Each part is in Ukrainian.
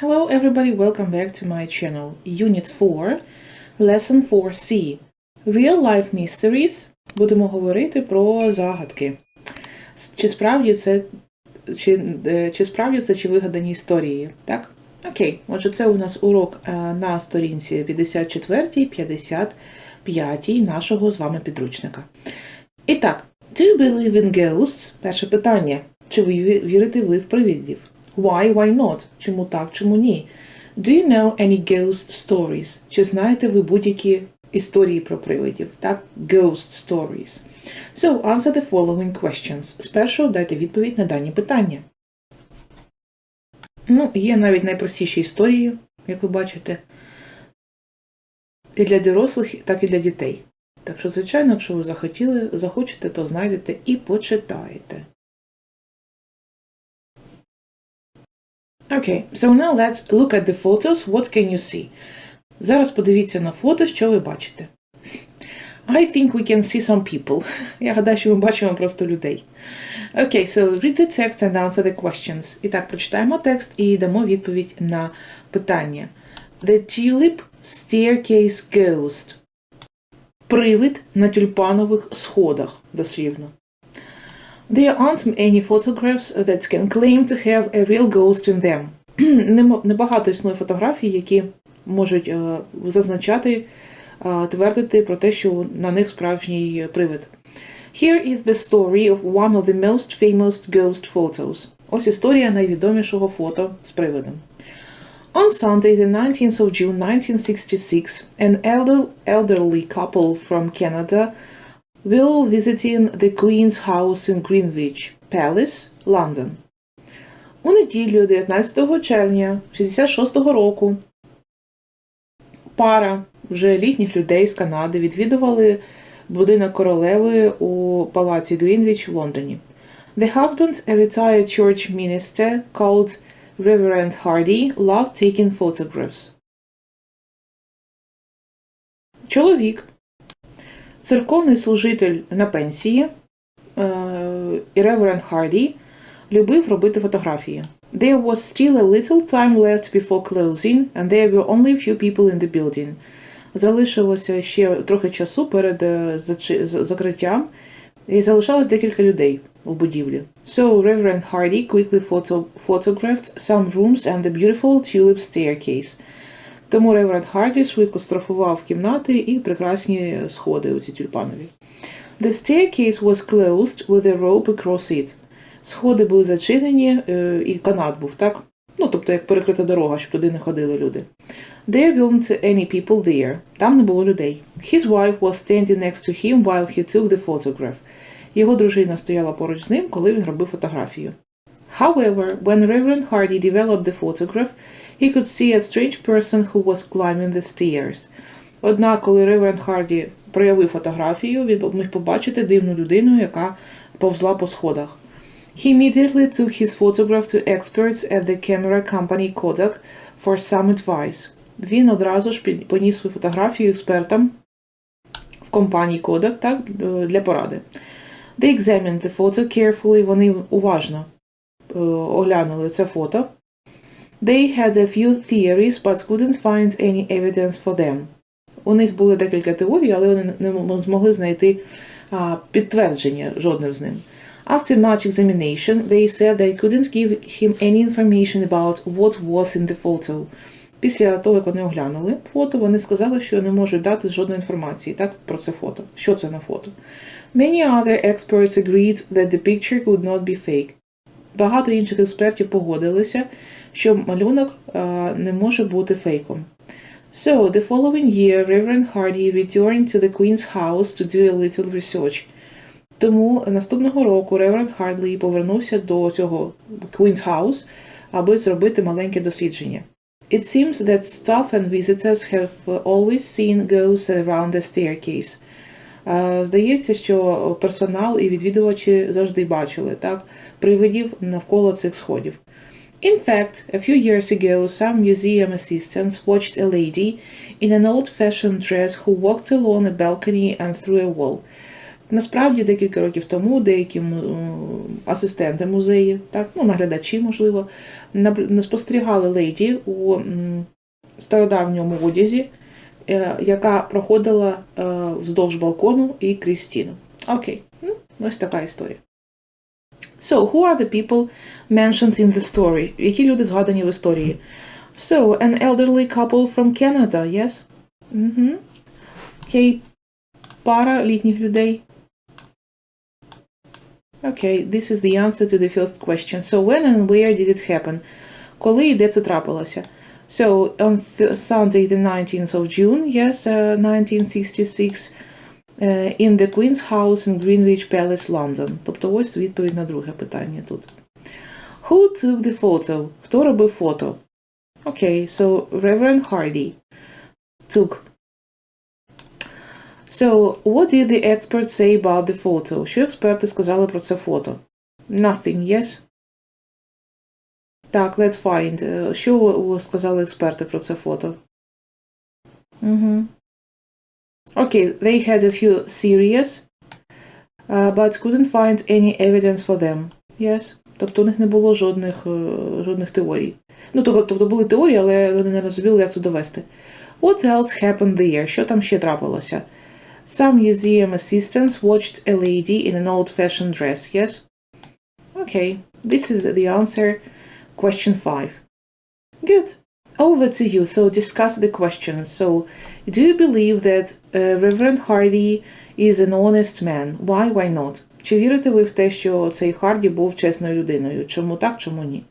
Hello everybody, welcome back to my channel. Unit 4, Lesson 4C. Real Life Mysteries. Будемо говорити про загадки. Чи справді це, чи, е, чи справді це, чи вигадані історії, так? Окей, отже, це у нас урок е, на сторінці 54-55 нашого з вами підручника. І так, do you believe in ghosts? Перше питання. Чи ви вірите ви в привидів? Why, why not? Чому так, чому ні? Do you know any ghost stories? Чи знаєте ви будь-які історії про привидів? Так, ghost stories. So, answer the following questions. Спершу дайте відповідь на дані питання. Ну, є навіть найпростіші історії, як ви бачите, і для дорослих, так і для дітей. Так що, звичайно, якщо ви захотіли, захочете, то знайдете і почитаєте. Okay, so now let's look at the photos. What can you see? Зараз подивіться на фото, що ви бачите. I think we can see some people. Я гадаю, що ми бачимо просто людей. Okay, so read the text and answer the questions. І так, прочитаємо текст і дамо відповідь на питання. The tulip staircase ghost. Привид на тюльпанових сходах, дослівно. There aren't any photographs that can claim to have a real ghost in them. Нема- Небагато існує фотографій, які можуть е, зазначати, е, твердити про те, що на них справжній привид. Here is the story of one of the most famous ghost photos. Ось історія найвідомішого фото з привидом. On Sunday, the 19th of June 1966, an elder, elderly couple from Canada will visiting the Queen's House in Greenwich Palace, London. У неділю 19 червня 66 року пара вже літніх людей з Канади відвідували будинок королеви у палаці Грінвіч в Лондоні. The husband, a retired church minister called Reverend Hardy, loved taking photographs. Чоловік, церковний служитель на пенсії, е, і Reverend Hardy, любив робити фотографії. There was still a little time left before closing, and there were only a few people in the building. Залишилося ще трохи часу перед е, закриттям, і залишалось декілька людей у будівлі. So Reverend Hardy quickly photo- photographed some rooms and the beautiful tulip staircase. Тому Reverend Hardy швидко строфував кімнати і прекрасні сходи у ці тюльпанові. The staircase was closed with a rope across it. Сходи були зачинені, е, і канат був, так? Ну, тобто, як перекрита дорога, щоб туди не ходили люди. There weren't any people there. Там не було людей. His wife was standing next to him while he took the photograph. Його дружина стояла поруч з ним, коли він робив фотографію. However, when Reverend Hardy developed the photograph, he could see a strange person who was climbing the stairs. Однак, коли Reverend Hardy проявив фотографію, він міг побачити дивну людину, яка повзла по сходах. He immediately took his photograph to experts at the camera company Kodak for some advice. Він одразу ж поніс свою фотографію експертам в компанії Kodak так, для поради. They examined the photo carefully, вони уважно е, оглянули це фото. They had a few theories, but couldn't find any evidence for them. У них були декілька теорій, але вони не змогли знайти а, підтвердження жодним з ним. After much examination, they said they couldn't give him any information about what was in the photo. Після того, як вони оглянули фото, вони сказали, що не можуть дати жодної інформації так, про це фото. Що це на фото? Many other experts agreed that the picture could not be fake. Багато інших експертів погодилися, що малюнок е, не може бути фейком. So, the following year, Reverend Hardy returned to the Queen's house to do a little research. Тому наступного року Reverend Hardy повернувся до цього Queen's House, аби зробити маленьке дослідження. It seems that staff and visitors have always seen ghosts around the staircase. Е, Здається, що персонал і відвідувачі завжди бачили так привидів навколо цих сходів. In fact, a few years ago, some museum assistants watched a lady in an old-fashioned dress who walked along a balcony and through a wall. Насправді, декілька років тому деякі асистенти музею, так, ну, наглядачі, можливо, спостерігали леді у стародавньому одязі, е, яка проходила е, вздовж балкону і крізь стіну. Окей, ну, ось така історія. So, who are the people mentioned in the story? Які люди згадані в історії? So, an elderly couple from Canada, yes? Угу. Окей, пара літніх людей. Okay, this is the answer to the first question. So, when and where did it happen? Коли і де це трапилося? So, on th- Sunday, the 19th of June, yes, uh, 1966, uh, in the Queen's House in Greenwich Palace, London. Тобто ось відповідь на друге питання тут. Who took the photo? Хто робив фото? Okay, so Reverend Hardy took. So, what did the experts say about the photo? Що експерти сказали про це фото? Nothing, yes? Так, let's find. Е, Що сказали експерти про це фото? Угу. Okay, they had a few theories, uh, but couldn't find any evidence for them. Yes? Тобто у них не було жодних, е, жодних теорій. Ну, тобто, тобто були теорії, але вони не розуміли, як це довести. What else happened there? Що там ще трапилося? Some museum assistants watched a lady in an old-fashioned dress, yes? Okay, this is the answer. Question 5. Good. Over to you. So discuss the question. So, do you believe that uh, Reverend Hardy is an honest man? Why, why not? Чи вірите ви в те, що цей Харді був чесною людиною? Чому так, чому ні?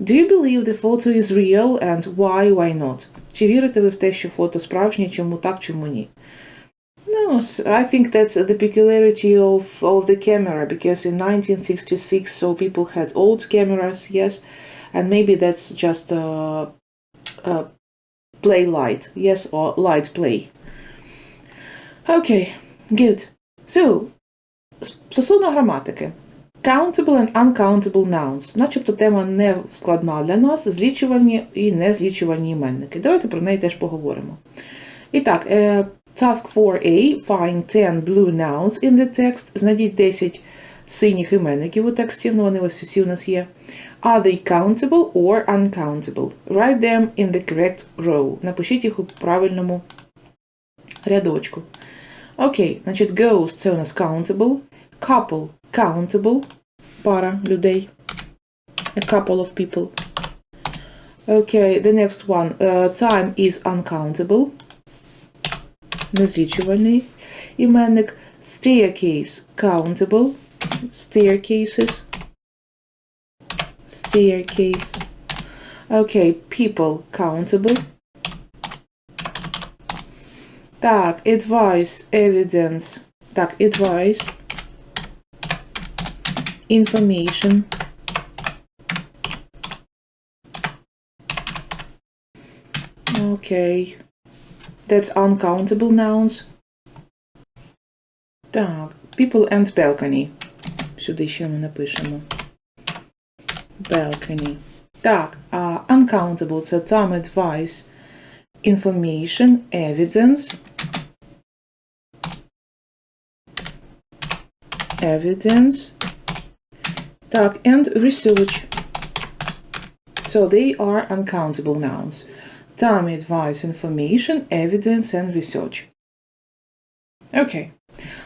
Do you believe the photo is real and why, why not? Чи вірите ви в те, що фото справжнє, чому так, чому ні? No, s- I think that's the peculiarity of, of the camera because in 1966, so people had old cameras, yes, and maybe that's just a, a play light, yes, or light play. Okay, good. So, стосовно граматики. Countable and uncountable nouns. Начебто тема не складна для нас, злічувальні і незлічувальні іменники. Давайте про неї теж поговоримо. І так, е, task 4a, find 10 blue nouns in the text. Знайдіть 10 синіх іменників у тексті, ну вони ось усі у нас є. Are they countable or uncountable? Write them in the correct row. Напишіть їх у правильному рядочку. Окей, значить, girls це у нас countable, couple countable, пара людей. A couple of people. Okay, the next one. Uh, time is uncountable. Незлічувальний іменник. Staircase countable. Staircases. Staircase. Okay, people countable. Так, advice, evidence. Так, advice. Information. Okay. That's uncountable nouns. Так, people and balcony. Сюди ще ми напишемо. Balcony. Так, а uncountable це time advice, information, evidence. Evidence. Так, and research. So they are uncountable nouns. Time, advice, information, evidence, and research. Okay.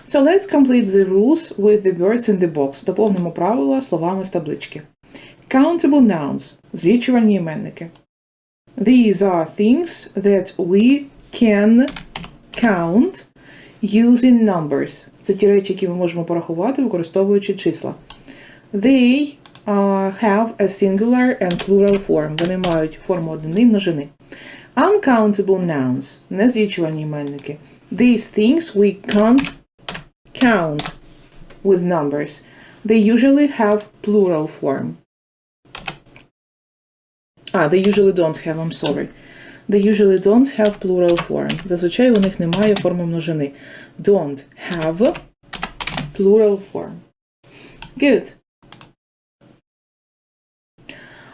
So let's complete the rules with the words in the box. Доповнимо правила словами з таблички. Countable nouns. Злічувальні іменники. These are things that we can count using numbers. Це ті речі, які ми можемо порахувати, використовуючи числа. They uh, have a singular and plural form. Вони мають форму однини і множини. Uncountable nouns. Незлічувальні іменники. These things we can't count with numbers. They usually have plural form. Ah, they usually don't have, I'm sorry. They usually don't have plural form. Зазвичай у них немає форми множини. Don't have plural form. Good.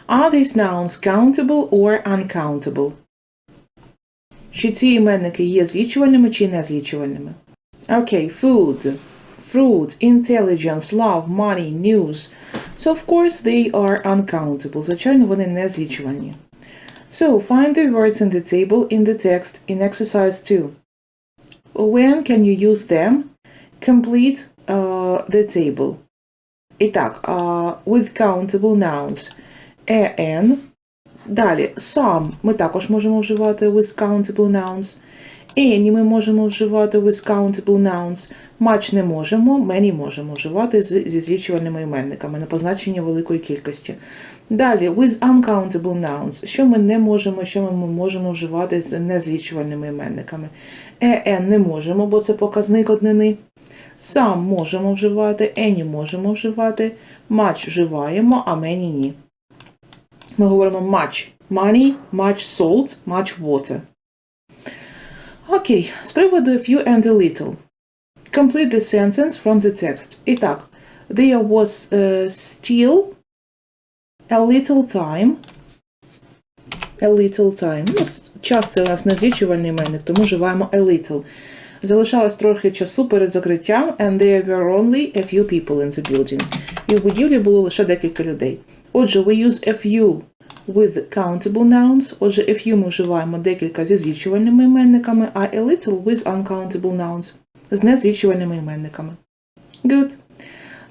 Are these nouns countable or uncountable? Чи ці іменники є злічувальними чи незлічувальними? Окей, food. fruit, intelligence, love, money, news. So, of course, they are uncountable. Звичайно, вони не злічувані. So, find the words in the table in the text in exercise 2. When can you use them? Complete uh, the table. І так, uh, with countable nouns. an. Далі, some ми також можемо вживати with countable nouns. Any ми можемо вживати with countable nouns. Much не можемо, many можемо вживати зі злічувальними іменниками на позначення великої кількості. Далі, with uncountable nouns. Що ми не можемо, що ми можемо вживати з незлічувальними іменниками. an не можемо, бо це показник однини. Some можемо вживати, any можемо вживати, much вживаємо, а many ні. Ми говоримо much money, much salt, much water. Окей, з приводу few and a little. Complete the sentence from the text. І так, there was uh, still a little time. A little time. Ну, час це у нас незлічувальний іменник, тому вживаємо a little. Залишалось трохи часу перед закриттям, and there were only a few people in the building. І в будівлі було лише декілька людей. Отже, we use a few with countable nouns. Отже, a few ми вживаємо декілька зі злічувальними іменниками, а a little with uncountable nouns з незлічувальними іменниками. Good.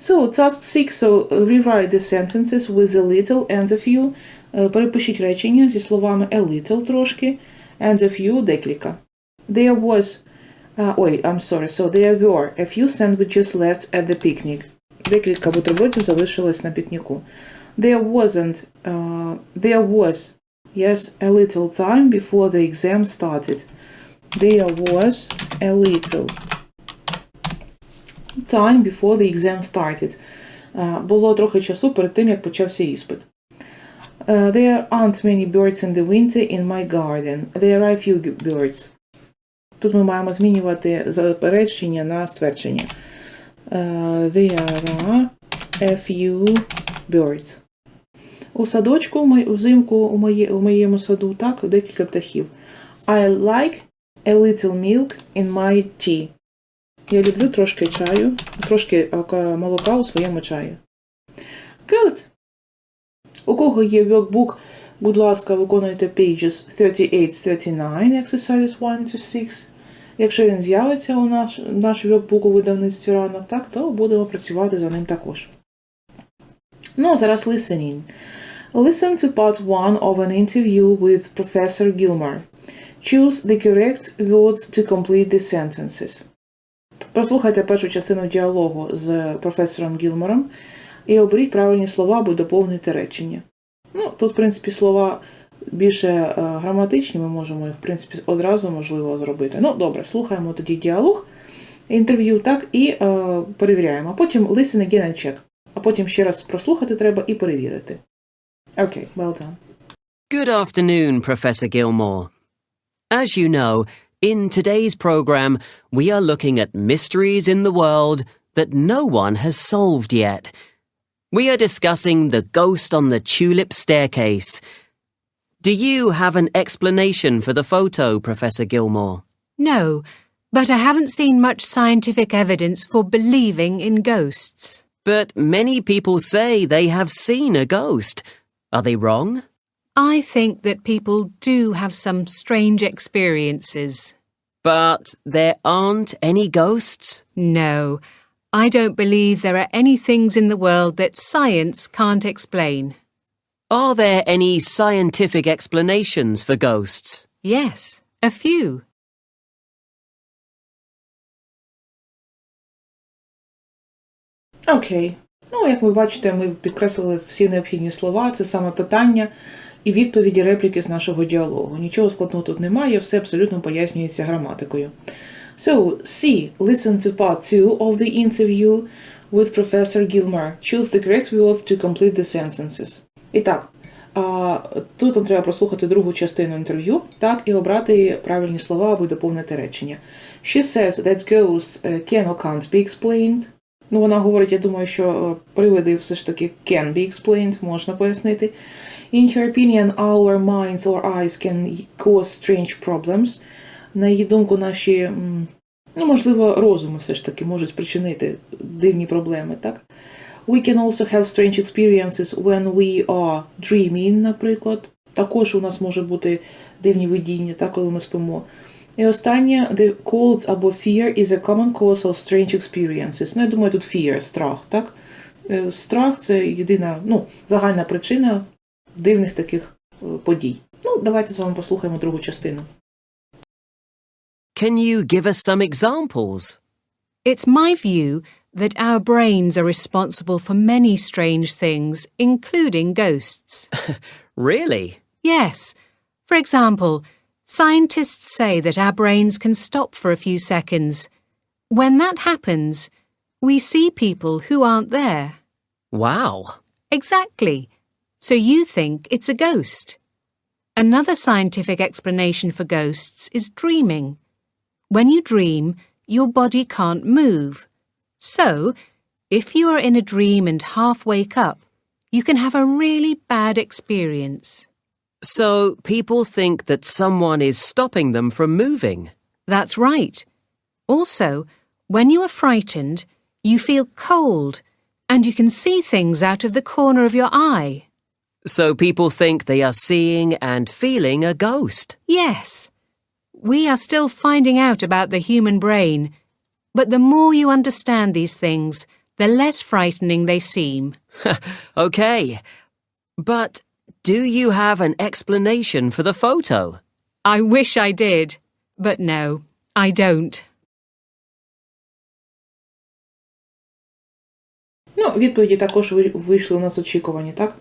So, task 6. So, rewrite the sentences with a little and a few. Е, Перепишіть речення зі словами a little трошки and a few декілька. There was Uh, ой, I'm sorry. So there were a few sandwiches left at the picnic. Декілька бутербродів залишилось на пікніку. There wasn't, uh, there was, yes, a little time before the exam started. There was a little time before the exam started. Uh, було трохи часу перед тим, як почався іспит. Uh, there aren't many birds in the winter in my garden. There are a few birds. Тут ми маємо змінювати заперечення на ствердження. Uh, there are a few birds. У садочку взимку у моєму саду так, декілька птахів. I like a little milk in my tea. Я люблю трошки чаю, трошки молока у своєму чаї. Good. У кого є workbook, будь ласка, виконуйте pages 38-39, exercises 1 to 6. Якщо він з'явиться у наш, наш workbook у видавництві ранок, так, то будемо працювати за ним також. Ну, а зараз listening. Listen to part 1 of an interview with Professor Gilmore. Choose the correct words to complete the sentences. Прослухайте першу частину діалогу з професором Гілмором і оберіть правильні слова, аби доповнити речення. Ну, тут, в принципі, слова більше е, граматичні, ми можемо їх, в принципі, одразу можливо зробити. Ну, добре, слухаємо тоді діалог, інтерв'ю, так, і е, перевіряємо. Потім listen again and check. А потім ще раз прослухати треба і перевірити. Окей, well done. Good afternoon, Professor Gilmore. As you know, in today's program, we are looking at mysteries in the world that no one has solved yet. We are discussing the ghost on the tulip staircase. Do you have an explanation for the photo, Professor Gilmore? No, but I haven't seen much scientific evidence for believing in ghosts. But many people say they have seen a ghost. Are they wrong? I think that people do have some strange experiences. But there aren't any ghosts? No, I don't believe there are any things in the world that science can't explain. Are there any scientific explanations for ghosts? Yes, a few. Окей. Ну, як ви бачите, ми підкреслили всі необхідні слова. Це саме питання і відповіді репліки з нашого діалогу. Нічого складного тут немає, все абсолютно пояснюється граматикою. So, C. Listen to part 2 of the interview with Professor Gilmore. Choose the correct words to complete the sentences. І так, тут нам треба прослухати другу частину інтерв'ю, так, і обрати правильні слова, аби доповнити речення. She says that ghosts uh, can or can't be explained. Ну, вона говорить, я думаю, що е, привиди все ж таки can be explained, можна пояснити. In her opinion, our minds or eyes can cause strange problems. На її думку, наші Ну, можливо, розум все ж таки може спричинити дивні проблеми, так? We can also have strange experiences when we are dreaming, наприклад. Також у нас може бути дивні видіння, так, коли ми спимо. І останнє, the cold або fear is a common cause of strange experiences. Ну, я думаю, тут fear, страх, так? Е, Страх це єдина, ну, загальна причина дивних таких е, подій. Ну, давайте з вами послухаємо другу частину. Can you give us some examples? It's my view that our brains are responsible for many strange things, including ghosts. Really? Yes. For example, scientists say that our brains can stop for a few seconds. When that happens, we see people who aren't there. Wow. Exactly. So you think it's a ghost. Another scientific explanation for ghosts is dreaming. When you dream, your body can't move. So, if you are in a dream and half wake up, you can have a really bad experience. So people think that someone is stopping them from moving. That's right. Also, when you are frightened, you feel cold and you can see things out of the corner of your eye. So people think they are seeing and feeling a ghost. Yes. We are still finding out about the human brain, but the more you understand these things, the less frightening they seem. Okay. But do you have an explanation for the photo? I wish I did, but no, I don't. Ну, відповіді також ви- вийшли у нас очікувані, так?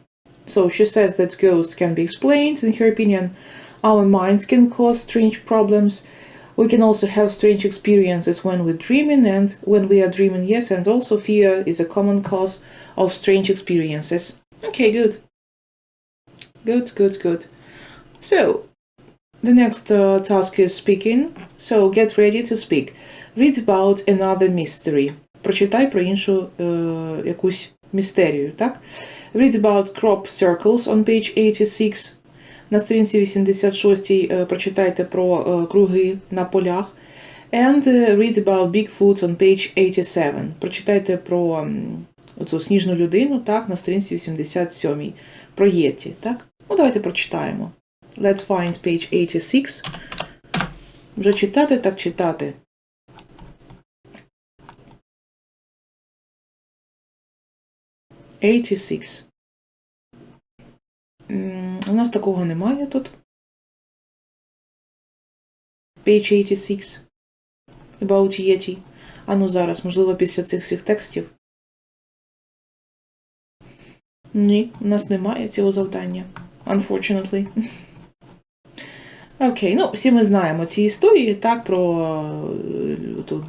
So she says that ghosts can be explained. In her opinion, our minds can cause strange problems. We can also have strange experiences when we're dreaming, and when we are dreaming, yes, and also fear is a common cause of strange experiences. Okay, good. Good, good, good. So, the next uh, task is speaking. So, get ready to speak. Read about another mystery. Прочитай про іншу е, якусь містерію, так? Read about crop circles on page 86. На сторінці 86 е, прочитайте про е, круги на полях. And е, read about Bigfoot on page 87. Прочитайте про м, оцю сніжну людину, так, на сторінці 87. Про Єті, так? Ну, давайте прочитаємо. Let's find page 86. Вже читати, так читати. Eighty-six. М, У нас такого немає тут. Page 86. About Yeti. А ну зараз, можливо, після цих всіх текстів. Ні, у нас немає цього завдання. Unfortunately. Окей, ну, всі ми знаємо ці історії, так, про е, ту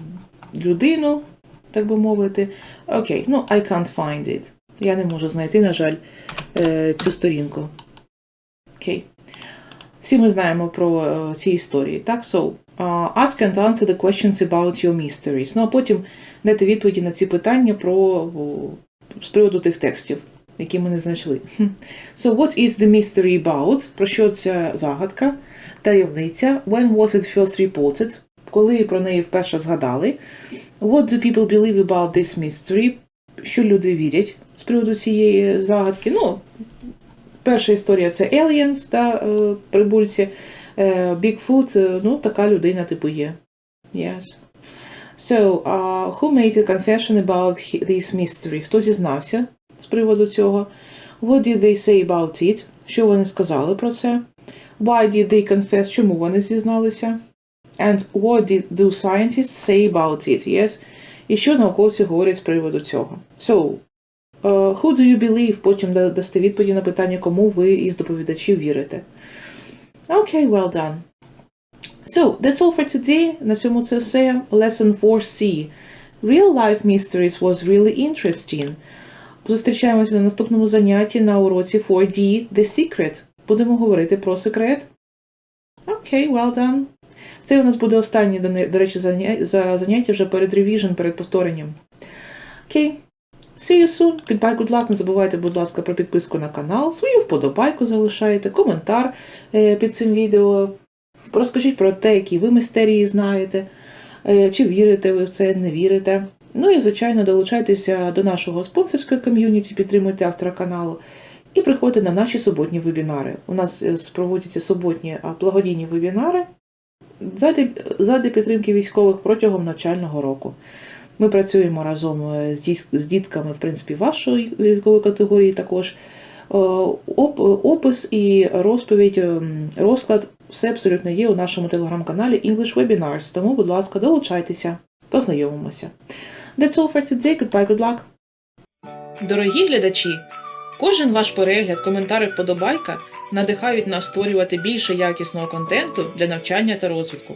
людину, так би мовити. Окей, ну, I can't find it. Я не можу знайти, на жаль, е, цю сторінку. Окей. Всі ми знаємо про е, ці історії, так? So, uh, ask and answer the questions about your mysteries. Ну, а потім дати відповіді на ці питання про з приводу тих текстів, які ми не знайшли. So, what is the mystery about? Про що ця загадка? Таємниця. When was it first reported? Коли про неї вперше згадали? What do people believe about this mystery? Що люди вірять з приводу цієї загадки? Ну, перша історія це Aliens, та, е, прибульці. Е, Bigfoot, е, ну, така людина типу є. Yes. So, uh, who made a confession about this mystery? Хто зізнався з приводу цього? What did they say about it? Що вони сказали про це? Why did they confess? Чому вони зізналися? And what did do scientists say about it? Yes. І що науковці говорять з приводу цього? So, who do you believe? Потім дасте відповіді на питання, кому ви із доповідачів вірите. Okay, well done. So, that's all for today. На цьому це все. Lesson 4C. Real life mysteries was really interesting. Зустрічаємося на наступному занятті на уроці 4D The Secret. Будемо говорити про секрет. Окей, well done. Це у нас буде останнє, до, речі, заняття вже перед ревіжн, перед повторенням. Окей. See you soon. Goodbye, good luck. Не забувайте, будь ласка, про підписку на канал, свою вподобайку залишайте, коментар е, під цим відео. Розкажіть про те, які ви мистерії знаєте. Е, Чи вірите ви в це, не вірите. Ну і, звичайно, долучайтеся до нашого спонсорського ком'юніті, підтримуйте автора каналу і приходьте на наші суботні вебінари. У нас е, проводяться суботні благодійні вебінари задля, задля підтримки військових протягом навчального року. Ми працюємо разом е, з, дітками, в принципі, вашої вікової категорії також. Е, Опис і розповідь, ем, розклад все абсолютно є у нашому телеграм-каналі English Webinars, тому, будь ласка, долучайтеся, познайомимося. That's all for today. Goodbye, good luck. Дорогі глядачі, кожен ваш перегляд, коментар і вподобайка надихають нас створювати більше якісного контенту для навчання та розвитку.